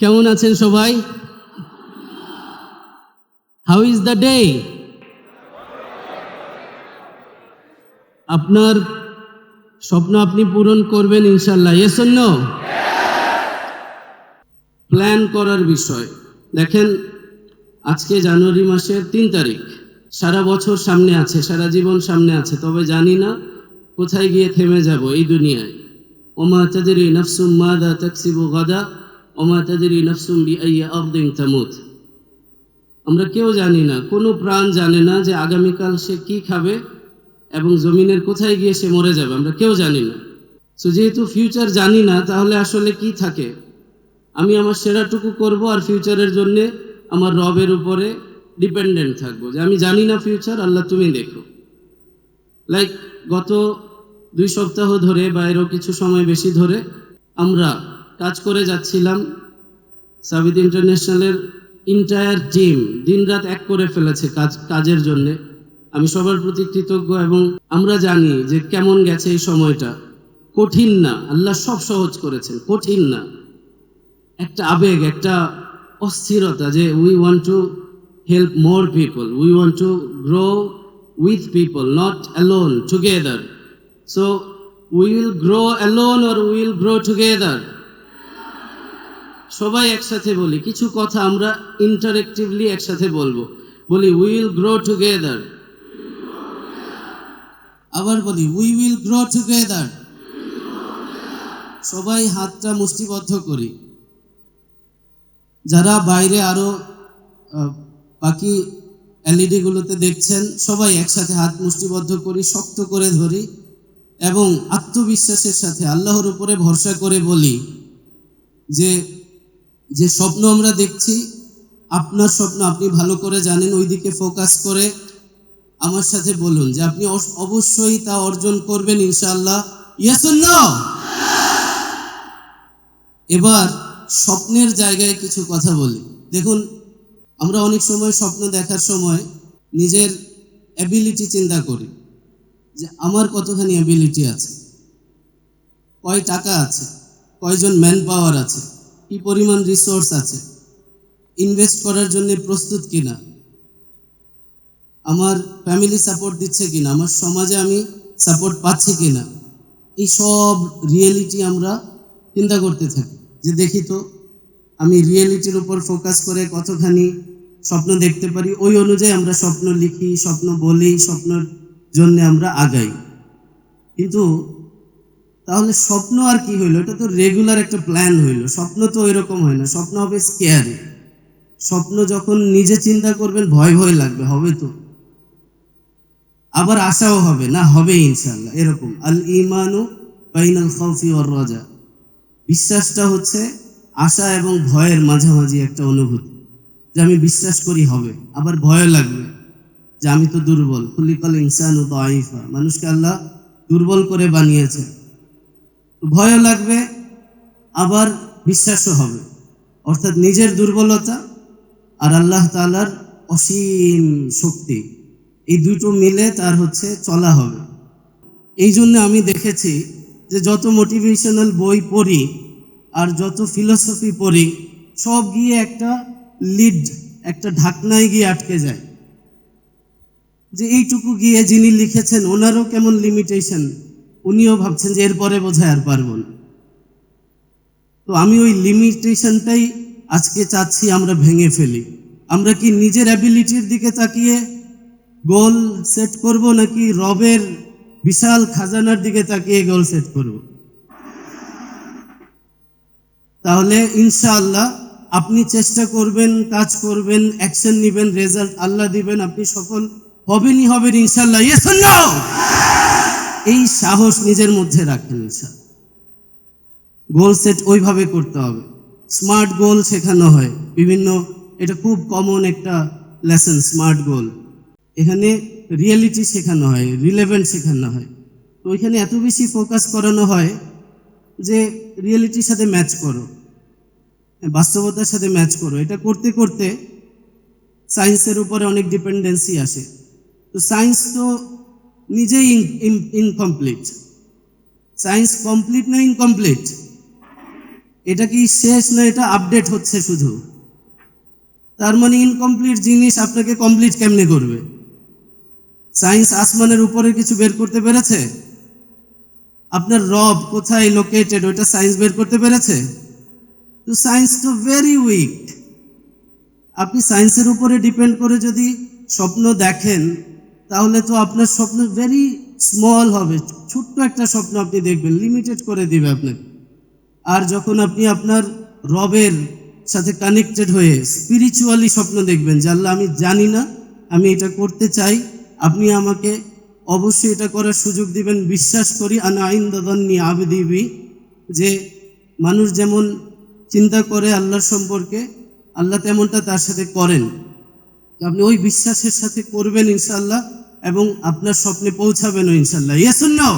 কেমন আছেন সবাই? হাউ ইজ দ্য ডে আপনার স্বপ্ন আপনি পূরণ করবেন ইনশাল্লাহ ইয়েস প্ল্যান করার বিষয়। দেখেন, আজকে জানুয়ারি মাসের তিন তারিখ। সারা বছর সামনে আছে, সারা জীবন সামনে আছে। তবে জানি না কোথায় গিয়ে থেমে যাব এই দুনিয়ায়। ওমা তাদেরি নফসুম মাদা তাকসিবু গাদা। আমরা কেউ জানি না, কোনো প্রাণ জানে না যে আগামীকাল সে কি খাবে এবং জমিনের কোথায় গিয়ে সে মরে যাবে, আমরা কেউ জানি না। সো যেহেতু ফিউচার জানি না, তাহলে আসলে কি থাকে? আমি আমার সেরাটুকু করব আর ফিউচারের জন্যে আমার রবের উপরে ডিপেন্ডেন্ট থাকব। যে আমি জানি না ফিউচার আল্লাহ তুমি দেখো। লাইক গত দুই সপ্তাহ ধরে বা এরও কিছু সময় বেশি ধরে আমরা কাজ করে যাচ্ছিলাম সাবিদ ইন্টারন্যাশনালের ইন্টায়ার টিম দিনরাত এক করে ফেলেছে কাজ, কাজের জন্যে। আমি সবার প্রতি কৃতজ্ঞ এবং আমরা জানি যে কেমন গেছে এই সময়টা। কঠিন না, আল্লাহ সব সহজ করেছেন, কঠিন না। একটা আবেগ, একটা অস্থিরতা যে we want to help more people we want to grow with people not alone together so we will grow alone or will grow together সবাই একসাথে বলি কিছু কথা আমরা ইন্টারেক্টিভলি একসাথে বলব। বলি উইল গ্রো টুগেদার আবার বলি উই উইল গ্রো টুগেদার সবাই হাতটা মুষ্টিবদ্ধ করি। যারা বাইরে আরও আহ, বাকি এলইডি গুলোতে দেখছেন সবাই একসাথে হাত মুষ্টিবদ্ধ করি শক্ত করে ধরি এবং আত্মবিশ্বাসের সাথে আল্লাহর উপরে ভরসা করে বলি যে যে স্বপ্ন আমরা দেখছি, আপনার স্বপ্ন আপনি ভালো করে জানেন, ওইদিকে ফোকাস করে আমার সাথে বলুন যে আপনি অবশ্যই তা অর্জন করবেন ইনশাআল্লাহ। ইয়েস নো এবার স্বপ্নের জায়গায় কিছু কথা বলি। দেখুন, আমরা অনেক সময় স্বপ্ন দেখার সময় নিজের অ্যাবিলিটি চিন্তা করি যে আমার কতখানি অ্যাবিলিটি আছে, কয় টাকা আছে, কয়জন ম্যান পাওয়ার আছে। কি পরিমাণ রিসোর্স আছে? ইনভেস্ট করার জন্য প্রস্তুত কিনা? আমার ফ্যামিলি সাপোর্ট দিচ্ছে কিনা? আমার সমাজে আমি সাপোর্ট পাচ্ছি কিনা? এই সব রিয়েলিটি আমরা চিন্তা করতে থাকি। যে দেখি তো, আমি রিয়েলিটির উপর ফোকাস করে কতখানি স্বপ্ন দেখতে পারি, ওই অনুযায়ী আমরা স্বপ্ন লিখি, স্বপ্ন বলি, স্বপ্নের জন্য আমরা আগাই। কিন্তু তাহলে স্বপ্ন আর কি হইল? এটা তো রেগুলার একটা প্ল্যান হইল। স্বপ্ন তো এরকম হয় না। স্বপ্ন হবে স্কেয়ারি স্বপ্ন যখন নিজে চিন্তা করবেন, ভয় ভয় লাগবে, হবে তো। আবার আশাও হবে না, হবে ইনশাল্লাহ এরকম। আল ইমানু বাইনাল খাউফি ওয়ার রাজা। বিশ্বাসটা হচ্ছে আশা এবং ভয়ের মাঝামাঝি একটা অনুভূতি। যে আমি বিশ্বাস করি হবে, আবার ভয় লাগবে। যে আমি তো দুর্বল। খুলিকাল ইনসান ও তো আইফা মানুষকে আল্লাহ দুর্বল করে বানিয়েছে ভয়ও লাগবে, আবার বিশ্বাসও হবে। অর্থাৎ নিজের দুর্বলতা আর আল্লাহ তালার অসীম শক্তি, এই দুটো মিলে তার হচ্ছে চলা হবে। এই জন্য আমি দেখেছি যে যত মোটিভেশনাল বই পড়ি আর যত ফিলোসফি পড়ি, সব গিয়ে একটা লিড একটা ঢাকনায় গিয়ে আটকে যায়। যে এইটুকু গিয়ে যিনি লিখেছেন, ওনারও কেমন লিমিটেশন উনিও ভাবছেন যে এরপরে বোঝায় আর পারব না। তো আমি ওই লিমিটেশনটাই আজকে চাচ্ছি আমরা ভেঙে ফেলি। আমরা কি নিজের অ্যাবিলিটির দিকে তাকিয়ে গোল সেট করব নাকি রবের বিশাল খাজানার দিকে তাকিয়ে গোল সেট করব? তাহলে ইনশাআল্লাহ আপনি চেষ্টা করবেন, কাজ করবেন অ্যাকশন নেবেন রেজাল্ট আল্লাহ দিবেন, আপনি সফল হবেনই হবেন ইনশাআল্লাহ। ইয়েস নো এই সাহস নিজের মধ্যে রাখেন ইনশাআল্লাহ গোল সেট ওইভাবে করতে হবে। স্মার্ট গোল শেখানো হয়। বিভিন্ন, এটা খুব কমন একটা লেসন স্মার্ট গোল এখানে রিয়েলিটি শেখানো হয় রিলেভেন্ট শেখানো হয়। তো ওইখানে এত বেশি ফোকাস করানো হয় যে রিয়েলিটির সাথে ম্যাচ করো। বাস্তবতার সাথে ম্যাচ করো। এটা করতে করতে সায়েন্সের উপরে অনেক ডিপেন্ডেন্সি আসে। তো সায়েন্স তো নিজেই ইনকমপ্লিট সায়েন্স কমপ্লিট না ইনকমপ্লিট এটা কি শেষ না এটা আপডেট হচ্ছে শুধু? তার মানে ইনকমপ্লিট জিনিস আপনাকে কমপ্লিট কেমনে করবে? সায়েন্স আসমানের উপরে কিছু বের করতে পেরেছে? আপনার রব কোথায় লোকেটেড ওইটা সায়েন্স বের করতে পেরেছে? তো সায়েন্স তো ভেরি উইক আপনি সায়েন্সের উপরে ডিপেন্ড করে যদি স্বপ্ন দেখেন তাহলে তো আপনার স্বপ্ন ভেরি স্মল হবে। ছোট্ট একটা স্বপ্ন আপনি দেখবেন লিমিটেড করে দিবে আপনাকে। আর যখন আপনি আপনার রবের সাথে কানেক্টেড হয়ে স্পিরিচুয়ালি স্বপ্ন দেখবেন যে, আল্লাহ, আমি জানি না, আমি এটা করতে চাই, আপনি আমাকে অবশ্যই এটা করার সুযোগ দিবেন। বিশ্বাস করি, আনা আইন দাদান্নি আবেদিবি যে মানুষ যেমন চিন্তা করে আল্লাহর সম্পর্কে, আল্লাহ তেমনটা তার সাথে করেন। আপনি ওই বিশ্বাসের সাথে করবেন ইনশাল্লাহ এবং আপনার স্বপ্নে পৌঁছাবেন ইনশাল্লাহ ইয়েসুন নাও